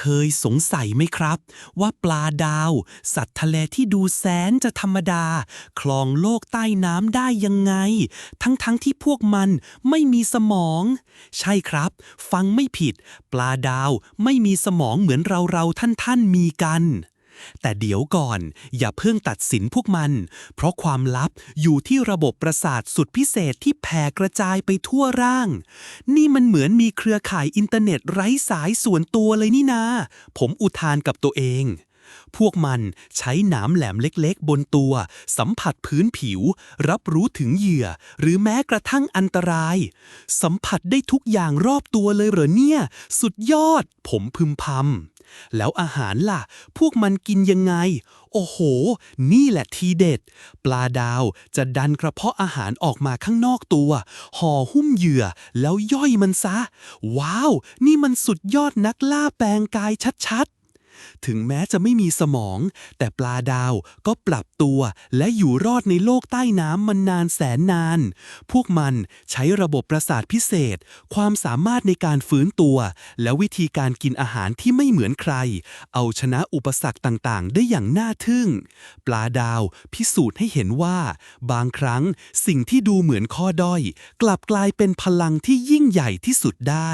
เคยสงสัยไหมครับ ว่าปลาดาว สัตว์ทะเลที่ดูแสนจะธรรมดา คลองโลกใต้น้ำได้ยังไง ทั้งๆทที่พวกมันไม่มีสมอง ใช่ครับ ฟังไม่ผิด ปลาดาวไม่มีสมองเหมือนเราเราท่านท่านๆมีกัน แต่เดี๋ยวก่อน อย่าเพิ่งตัดสินพวกมัน เพราะความลับอยู่ที่ระบบประสาทสุดพิเศษที่แผ่กระจายไปทั่วร่าง นี่มันเหมือนมีเครือข่ายอินเทอร์เน็ตไร้สายส่วนตัวเลยนี่นา ผมอุทานกับตัวเอง พวกมันใช้หนามแหลมเล็กๆ บนตัว สัมผัสพื้นผิว รับรู้ถึงเหยื่อ หรือแม้กระทั่งอันตราย สัมผัสได้ทุกอย่างรอบตัวเลยเหรอเนี่ย สุดยอด ผมพึมพำแล้วอาหารล่ะ พวกมันกินยังไง โอ้โห นี่แหละทีเด็ด ปลาดาวจะดันกระเพาะอาหารออกมาข้างนอกตัวห่อหุ้มเหยื่อแล้วย่อยมันซะ ว้าว นี่มันสุดยอดนักล่าแปลงกายชัดๆ ถึงแม้จะไม่มีสมอง แต่ปลาดาวก็ปรับตัวและอยู่รอดในโลกใต้น้ำมันนานแสนนาน พวกมันใช้ระบบประสาทพิเศษ ความสามารถในการฟื้นตัว และวิธีการกินอาหารที่ไม่เหมือนใคร เอาชนะอุปสรรคต่างๆ ได้อย่างน่าทึ่ง ปลาดาวพิสูจน์ให้เห็นว่า บางครั้งสิ่งที่ดูเหมือนข้อด้อย กลับกลายเป็นพลังที่ยิ่งใหญ่ที่สุดได้